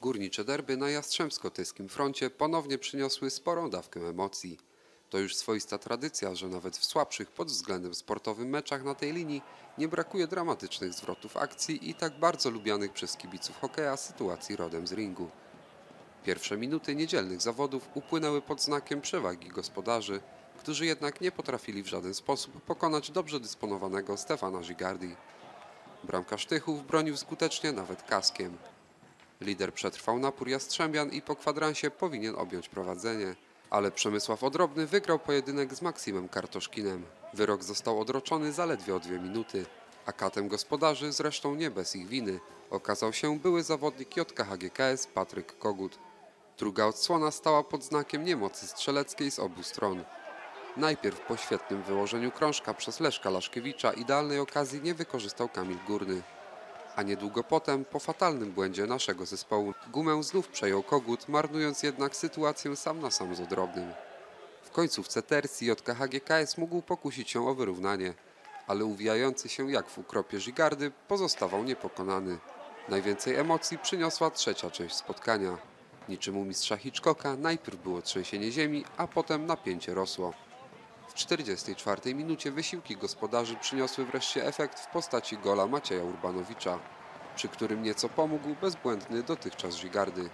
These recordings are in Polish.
Górnicze derby na Jastrzębsko-Tyskim froncie ponownie przyniosły sporą dawkę emocji. To już swoista tradycja, że nawet w słabszych pod względem sportowym meczach na tej linii nie brakuje dramatycznych zwrotów akcji i tak bardzo lubianych przez kibiców hokeja sytuacji rodem z ringu. Pierwsze minuty niedzielnych zawodów upłynęły pod znakiem przewagi gospodarzy, którzy jednak nie potrafili w żaden sposób pokonać dobrze dysponowanego Stefana Gigardi. Bramkarz Tychów bronił skutecznie nawet kaskiem. Lider przetrwał napór Jastrzębian i po kwadransie powinien objąć prowadzenie. Ale Przemysław Odrobny wygrał pojedynek z Maksimem Kartoszkinem. Wyrok został odroczony zaledwie o dwie minuty. A katem gospodarzy, zresztą nie bez ich winy, okazał się były zawodnik JKHGKS Patryk Kogut. Druga odsłona stała pod znakiem niemocy strzeleckiej z obu stron. Najpierw po świetnym wyłożeniu krążka przez Leszka Laszkiewicza idealnej okazji nie wykorzystał Kamil Górny. A niedługo potem, po fatalnym błędzie naszego zespołu, gumę znów przejął Kogut, marnując jednak sytuację sam na sam z Odrobnym. W końcówce tercji JKHGKS mógł pokusić się o wyrównanie, ale uwijający się jak w ukropie Żygardy pozostawał niepokonany. Najwięcej emocji przyniosła trzecia część spotkania. Niczym u mistrza Hitchcocka najpierw było trzęsienie ziemi, a potem napięcie rosło. W 44 minucie wysiłki gospodarzy przyniosły wreszcie efekt w postaci gola Macieja Urbanowicza, przy którym nieco pomógł bezbłędny dotychczas Żygardy.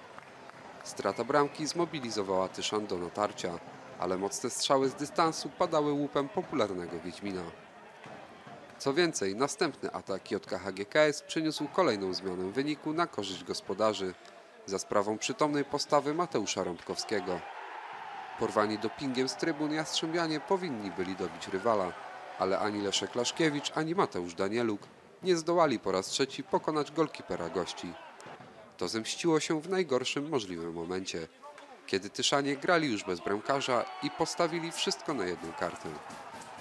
Strata bramki zmobilizowała Tyszan do natarcia, ale mocne strzały z dystansu padały łupem popularnego Wiedźmina. Co więcej, następny atak JKHGKS przyniósł kolejną zmianę wyniku na korzyść gospodarzy za sprawą przytomnej postawy Mateusza Rądkowskiego. Porwani dopingiem z trybun Jastrzębianie powinni byli dobić rywala, ale ani Leszek Laszkiewicz, ani Mateusz Danieluk nie zdołali po raz trzeci pokonać golkipera gości. To zemściło się w najgorszym możliwym momencie, kiedy Tyszanie grali już bez bramkarza i postawili wszystko na jedną kartę.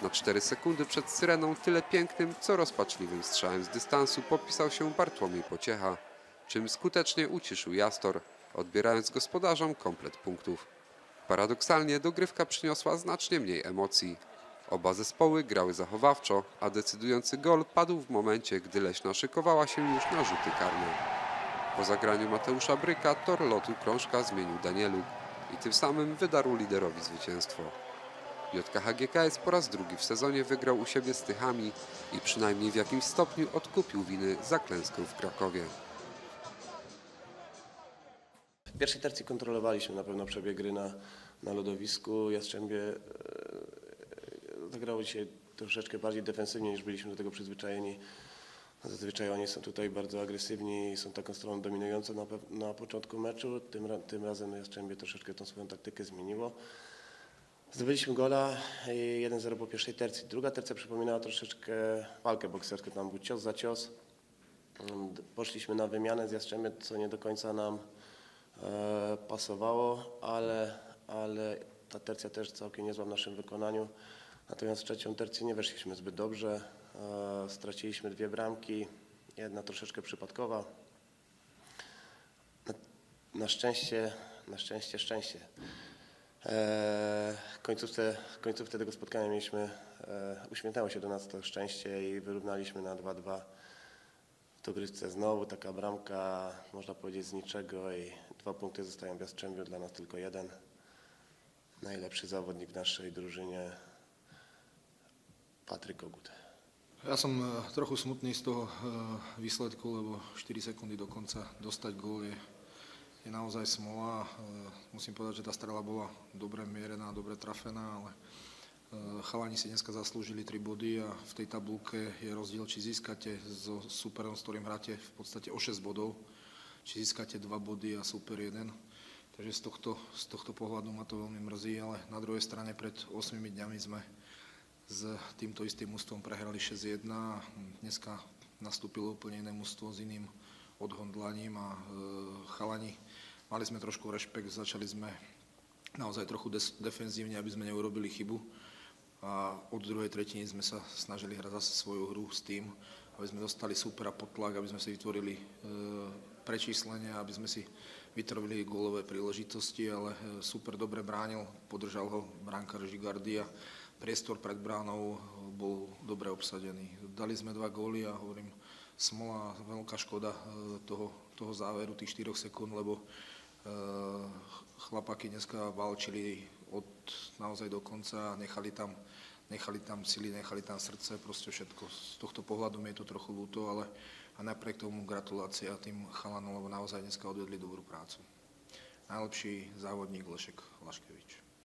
Na 4 sekundy przed syreną tyle pięknym, co rozpaczliwym strzałem z dystansu popisał się Bartłomiej Pociecha, czym skutecznie uciszył Jastor, odbierając gospodarzom komplet punktów. Paradoksalnie dogrywka przyniosła znacznie mniej emocji. Oba zespoły grały zachowawczo, a decydujący gol padł w momencie, gdy Leśna szykowała się już na rzuty karne. Po zagraniu Mateusza Bryka tor lotu krążka zmienił Danieluk i tym samym wydarł liderowi zwycięstwo. JKHGKS po raz drugi w sezonie wygrał u siebie z Tychami i przynajmniej w jakimś stopniu odkupił winy za klęskę w Krakowie. Pierwszej tercji kontrolowaliśmy na pewno przebieg gry na, na lodowisku. Jastrzębie e, zagrało dzisiaj troszeczkę bardziej defensywnie niż byliśmy do tego przyzwyczajeni. Zazwyczaj oni są tutaj bardzo agresywni i są taką stroną dominującą na, na początku meczu. Tym, tym razem Jastrzębie troszeczkę tą swoją taktykę zmieniło. Zdobyliśmy gola i 1-0 po pierwszej tercji. Druga tercja przypominała troszeczkę walkę bokserską. Tam był cios za cios. Poszliśmy na wymianę z Jastrzębie, co nie do końca nam e, pasowało, ale, ale ta tercja też całkiem niezła w naszym wykonaniu. Natomiast w trzecią tercję nie weszliśmy zbyt dobrze. E, straciliśmy dwie bramki, jedna troszeczkę przypadkowa. Na, szczęście, na szczęście, szczęście. E, końcówce, końcówce tego spotkania mieliśmy, e, uśmiechnęło się do nas to szczęście i wyrównaliśmy na 2-2 w dogrywce znowu taka bramka, można powiedzieć z niczego i dwa punkty zostają w Jastrzębiu, dla nas tylko jeden. Najlepszy zawodnik w naszej drużynie Patryk Kogut. Ja som eh, trochu smutný z toho eh, výsledku, lebo 4 sekundy do konca dostať gól je, je naozaj smola. Eh, Musím povedať, že tá strela bola dobre mierená, dobre trafená, ale chalani si dneska zaslúžili 3 body a v tej tabulke je rozdiel, či získate so superom, s ktorým hráte v podstate o 6 bodov, či získate 2 body a super 1. Takže z tohto, z tohto pohľadu ma to veľmi mrzí, ale na druhej strane pred 8 dňami sme s týmto istým mústvom prehrali 6-1 a dneska nastúpilo úplne iné mústvo s iným odhodlaním a e, chalani mali sme trošku rešpekt, začali sme naozaj trochu defenzívne, aby sme neurobili chybu a od druhej tretiny sme sa snažili hrať zase svoju hru s tým, aby sme dostali supera pod tlak, aby sme si vytvorili e, prečíslenie, aby sme si vytvorili gólové príležitosti, ale e, super dobre bránil, podržal ho bránkar Žigardy a priestor pred bránou bol dobre obsadený. Dali sme dva góly a hovorím, smola, veľká škoda e, toho toho záveru, tých 4 sekúnd, lebo chlapáky dneska valčili od naozaj do konca, nechali tam, nechali tam sily, nechali tam srdce, proste všetko. Z tohto pohľadu mi je to trochu ľúto, ale a napriek tomu gratulácia tým chalanom, lebo naozaj dneska odvedli dobrú prácu. Najlepší závodník Lešek Laškevič.